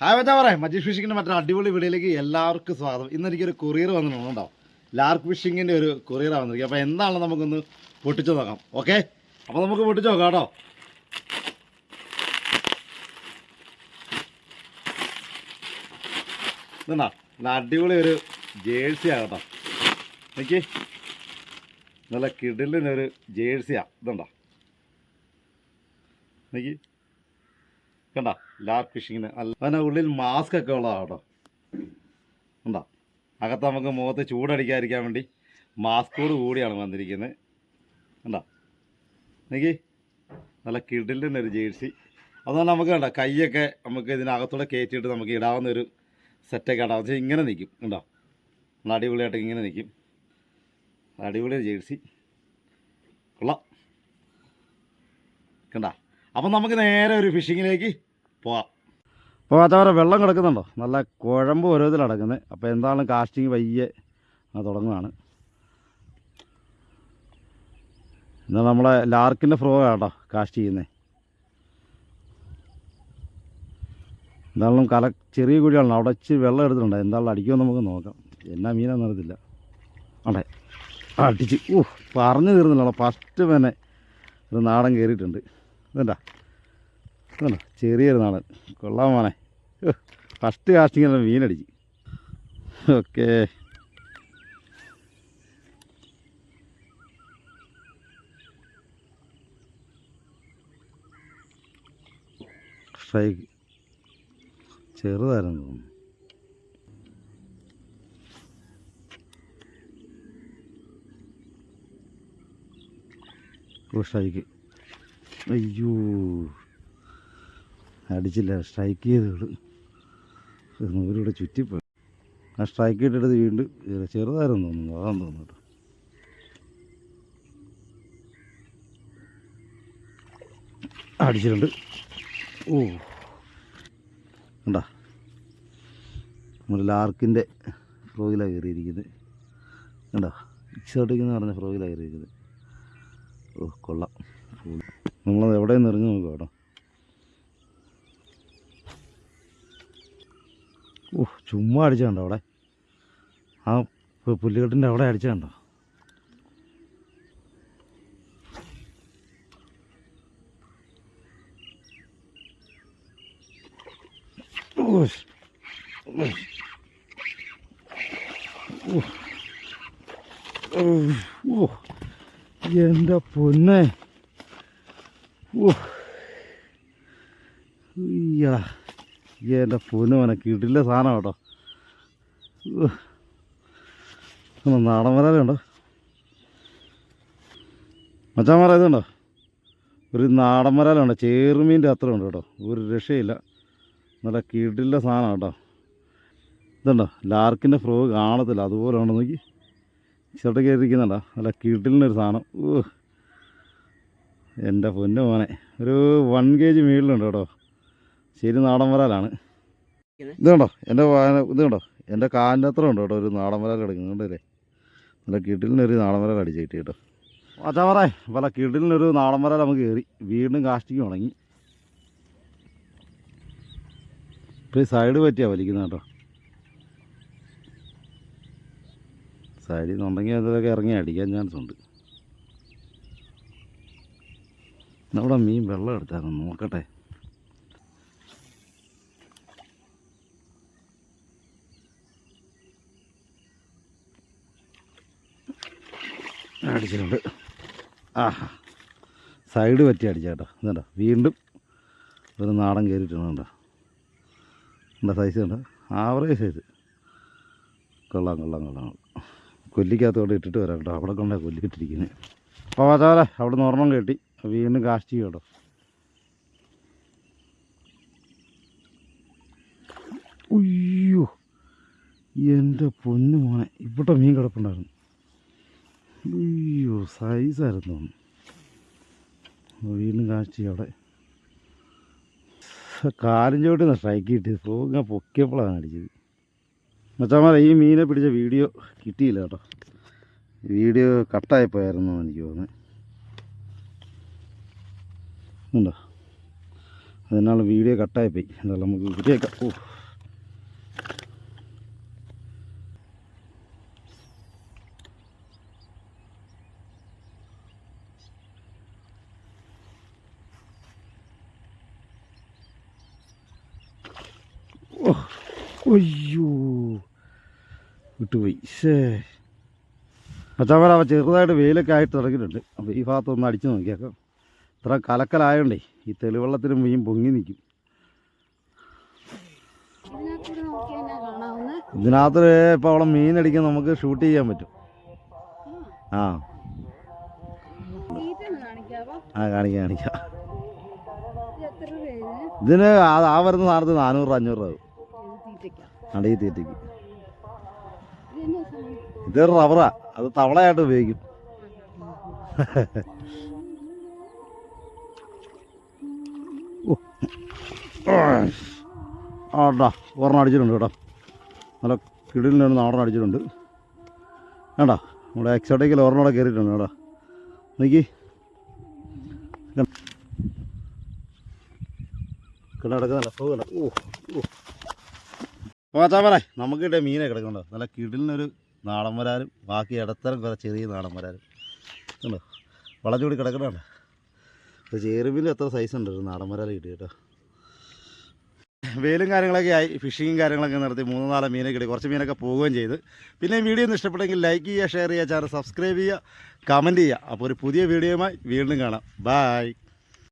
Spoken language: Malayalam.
ഹായ് വെച്ചാ പറയാം മജീഷ് ഫിഷിങ്ങിന്റെ മറ്റൊരു അടിപൊളി വീഡിയോയിലേക്ക് എല്ലാവർക്കും സ്വാഗതം. ഇന്ന് എനിക്കൊരു കൊറിയർ വന്നിട്ടുണ്ടോ. ലാർക്ക് ഫിഷിങ്ങിന്റെ ഒരു കൊറിയറാണ് വന്നിരിക്കുക അപ്പോൾ എന്താണെന്ന് നമുക്കൊന്ന് പൊട്ടിച്ചു നോക്കാം. ഓക്കെ അപ്പോൾ നമുക്ക് പൊട്ടിച്ചു നോക്കാം കേട്ടോ. അടിപൊളി ഒരു ജേഴ്സി ആകട്ടോ എനിക്ക് നല്ല കിടിലിനൊരു ജേഴ്സിയാ ഇതുണ്ടോ എനിക്ക് കണ്ട? ലാർക്ക് ഫിഷിങ്ങിന് നല്ല അതിന്റെ ഉള്ളിൽ മാസ്ക് ഒക്കെ ഉള്ളതാണ് കേട്ടോ. ഉണ്ടോ അകത്ത് നമുക്ക് മുഖത്ത് ചൂടടിക്കാതിരിക്കാൻ വേണ്ടി മാസ്കോട് കൂടിയാണ് വന്നിരിക്കുന്നത്. കണ്ടോ? എനിക്ക് നല്ല കിടിലിന്റെ ഒരു ജേഴ്സി അതുകൊണ്ട് നമുക്ക് കണ്ട കൈയൊക്കെ നമുക്ക് ഇതിനകത്തൂടെ കയറ്റിയിട്ട് നമുക്ക് ഇടാവുന്ന ഒരു സെറ്റൊക്കെ ഇടാം പക്ഷേ ഇങ്ങനെ നിൽക്കും കണ്ടോ? നല്ല അടിപൊളിയായിട്ട് ഇങ്ങനെ നിൽക്കും അടിപൊളി ജേഴ്സി കൊള്ളാം. കണ്ട? അപ്പം നമുക്ക് നേരെ ഒരു ഫിഷിങ്ങിലേക്ക് പോവാം. അപ്പോൾ അതവരെ വെള്ളം കിടക്കുന്നുണ്ടോ? നല്ല കുഴമ്പ് ഓരോതിൽ കിടക്കുന്നത് അപ്പോൾ എന്താണ് കാസ്റ്റിംഗ് വയ്യെ തുടങ്ങുകയാണ് എന്നാൽ നമ്മളെ ലാർക്കിന്റെ ഫ്രോ കേട്ടോ കാസ്റ്റ് ചെയ്യുന്നത് എന്തായാലും കല ചെറിയ കുഴിയാണ് അവിടെ വെള്ളം എടുത്തിട്ടുണ്ട്. എന്തായാലും അടിക്കുമെന്ന് നമുക്ക് നോക്കാം. എന്നാ മീനാന്ന് അറിയത്തില്ല. അതെ അടിച്ച്. ഊ പറഞ്ഞു തീർന്നില്ല ഫസ്റ്റ് തന്നെ ഒരു നാടൻ കയറിയിട്ടുണ്ട്. ഇതെന്താ ഇതുണ്ടോ? ചെറിയൊരു നാടൻ. കൊള്ളാൻ പോണേ ഫസ്റ്റ് കാസ്റ്റിങ്ങിൽ മീനടിച്ച്. ഓക്കെ. സ്ട്രൈക്ക് ചെറുതായിരുന്നു തോന്നുന്നു. സ്ട്രൈക്ക് അയ്യോ. അടിച്ചില്ല സ്ട്രൈക്ക് ചെയ്തോളൂ നൂലിവിടെ ചുറ്റിപ്പോയി. ആ സ്ട്രൈക്ക് ഇട്ടെടുത്ത് വീണ്ടും ചെറുതായിരുന്നു തോന്നുന്നു. അതാന്ന് തോന്നുന്നു അടിച്ചിട്ടുണ്ട്. ഓ. കണ്ടാ? നമ്മുടെ ലാർക്കിന്റെ ഫ്രോഗിലാണ് കയറിയിരിക്കുന്നത്. കണ്ടോ? ഇക്സോട്ടിക് എന്ന് പറഞ്ഞ ഫ്രോഗിലാണ് കയറിയിരിക്കുന്നത്. ഓ കൊള്ളാം. നമ്മളത് എവിടെ നിന്ന് എറിഞ്ഞു നോക്കാം കേട്ടോ ഓ ചുമ്മാ അടിച്ചുണ്ടോ അവിടെ ആ പുല്ലുകെട്ടിന്റെ അവിടെ അടിച്ചുണ്ടോ. ഓ. ഓ. എന്റെ പൊന്നെ ഓ ഈ എന്റെ പൊന്നു മോനെ കിടില്ല സാധനം കേട്ടോ. ഓ നാടൻ വരാലുണ്ടോ മച്ചാമാറ ഇതുണ്ടോ ഒരു നാടൻ വരാലുണ്ട് ചേർമീന്റെ അത്ര ഉണ്ട് കേട്ടോ. ഒരു രക്ഷയില്ല. നല്ല കിടില്ല സാധനം കേട്ടോ. ഇതുണ്ടോ? ലാർക്കിന്റെ ഫ്രോ കാണത്തില്ല. അതുപോലെ ഉണ്ടോ? നോക്കി. ചെറുട്ട് കയറിയിരിക്കുന്നുണ്ടോ? നല്ല കിടിലിനൊരു സാധനം. ഊ എന്റെ പൊന്നു മോനെ. ഒരു വൺ കെ ജി മീളിലുണ്ട് കേട്ടോ. ശരി നാടൻ വരാലാണ്. ഇത് കണ്ടോ? എന്റെ വാന ഇത് കണ്ടോ? എന്റെ കാലിന്റെ അത്ര ഉണ്ട് കേട്ടോ ഒരു നാടൻ വരാൽ കിടക്കുന്നുണ്ടല്ലേ നല്ല കിടിലിനൊരു നാടൻ വരാൽ അടിച്ച് കിട്ടി. കേട്ടോ അച്ഛാ പറയാ പല കിടിലിനൊരു നാടൻ വരാൽ നമുക്ക് കയറി. വീണ്ടും കാഷ്ടിക്കും ഉണങ്ങി. ഇപ്പോൾ ഈ സൈഡ് പറ്റിയാ വലിക്കുന്നത് കേട്ടോ. സൈഡിൽ നിന്നുണ്ടെങ്കിൽ അതിലൊക്കെ ഇറങ്ങി അടിക്കാൻ ചാൻസ് ഉണ്ട്. നമ്മുടെ മീൻ വെള്ളം എടുത്തായിരുന്നു. നോക്കട്ടെ. അടിച്ചിട്ടുണ്ട്. ആഹാ. സൈഡ് പറ്റി അടിച്ചേട്ടോ. ഇതുണ്ടോ. വീണ്ടും ഒരു നാടൻ കയറിയിട്ടുണ്ട് കണ്ടോ. എന്താ സൈസ് കണ്ടോ. ആവറേജ് സൈസ് കൊള്ളാം കൊള്ളാം കൊള്ളാം. കൊല്ലിക്കകത്തോടെ ഇട്ടിട്ട് വരാം കേട്ടോ. അവിടെ കൊണ്ടാണ് കൊല്ലിക്കിട്ടിരിക്കുന്നത് അപ്പോൾ വാച്ചാലെ അവിടെ നിന്ന് ഒരെണ്ണം കെട്ടി. വീണ്ടും കാസ്റ്റ് ചെയ്യും കേട്ടോ ഉയ്യോ എന്റെ പൊന്നു മോനെ ഇവിടെ മീൻ കിടപ്പുണ്ടായിരുന്നു. അയ്യോ സൈസായിരുന്നു വീണ്ടും കാഴ്ച അവിടെ. കാലും ചോട്ടി സ്ട്രൈക്ക് കിട്ടിയത് ഫ്ലോ ഞാൻ പൊക്കിയപ്പോഴാണ് അടിച്ചത്. മച്ചാമാരെ ഈ മീനെ പിടിച്ച വീഡിയോ കിട്ടിയില്ല കേട്ടോ. വീഡിയോ കട്ടായിപ്പോയായിരുന്നു എനിക്ക് തോന്നുന്നത് ഉണ്ടോ? അതിനാണ് വീഡിയോ കട്ടായി പോയി എന്തായാലും നമുക്ക് വീഡിയോ ഓ. ഓ, ഒയ്യോ വിട്ടുപോയി. ശേ അച്ഛാമല ചെറുതായിട്ട് വെയിലൊക്കെ ആയിട്ട് തുടങ്ങിയിട്ടുണ്ട്. അപ്പോൾ ഈ ഭാഗത്തൊന്ന് അടിച്ചു നോക്കിയേക്കാം. ഇത്ര കലക്കലായോണ്ടേ ഈ തെളിവെള്ളത്തിന് മീൻ പൊങ്ങി നിൽക്കും ഇതിനകത്ത് ഇപ്പോൾ അവളെ മീനടിക്കാൻ നമുക്ക് ഷൂട്ട് ചെയ്യാൻ പറ്റും. ആ. ആ കാണിക്കാം കാണിക്കാം. ഇതിന് ആ വരുന്ന സാധനത്തിന് നാനൂറ് അഞ്ഞൂറ് രൂപ അടി തീറ്റയ്ക്ക്? ഇതൊരു റബറാ സാധനം? ഇത് റബ്ബറാ. അത് തവളയായിട്ട് ഉപയോഗിക്കും. ഓ. ഓർണ അടിച്ചിട്ടുണ്ട് കേട്ടോ. നല്ല കിടിലിനാണ് നാടൻ അടിച്ചിട്ടുണ്ട്. വേണ്ട നമ്മുടെ എക്സോട്ടിക്കൽ കൂടെ കയറിയിട്ടുണ്ട് കേട്ടോ. നോക്കി. കിടക്കുന്നല്ല പോകണ്ട ഓ ഓ. പോച്ചാ പറ നമുക്കിട്ടേ മീനെ കിടക്കണ്ടോ നല്ല കിടിലിനൊരു നാടൻ വരാനും ബാക്കി ഇടത്തരം കുറേ ചെറിയ നാടൻ വരാനും കണ്ടോ? വളച്ചുകൂടി കിടക്കണോ ചേരുമീൻ എത്ര സൈസ് ഉണ്ട്? നാടൻ വരാൽ കിട്ടി കേട്ടോ. വെയിലും കാര്യങ്ങളൊക്കെ ആയി. ഫിഷിങ്ങും കാര്യങ്ങളൊക്കെ നടത്തി മൂന്ന് നാല് മീനൊക്കെ കിട്ടി. കുറച്ച് മീനൊക്കെ പോവുകയും ചെയ്ത്. പിന്നെ വീഡിയോ ഒന്ന് ഇഷ്ടപ്പെട്ടെങ്കിൽ ലൈക്ക് ചെയ്യുക ഷെയർ ചെയ്യുക ചാനൽ സബ്സ്ക്രൈബ് ചെയ്യുക കമന്റ് ചെയ്യുക. അപ്പോൾ ഒരു പുതിയ വീഡിയോയുമായി വീണ്ടും കാണാം. ബായ്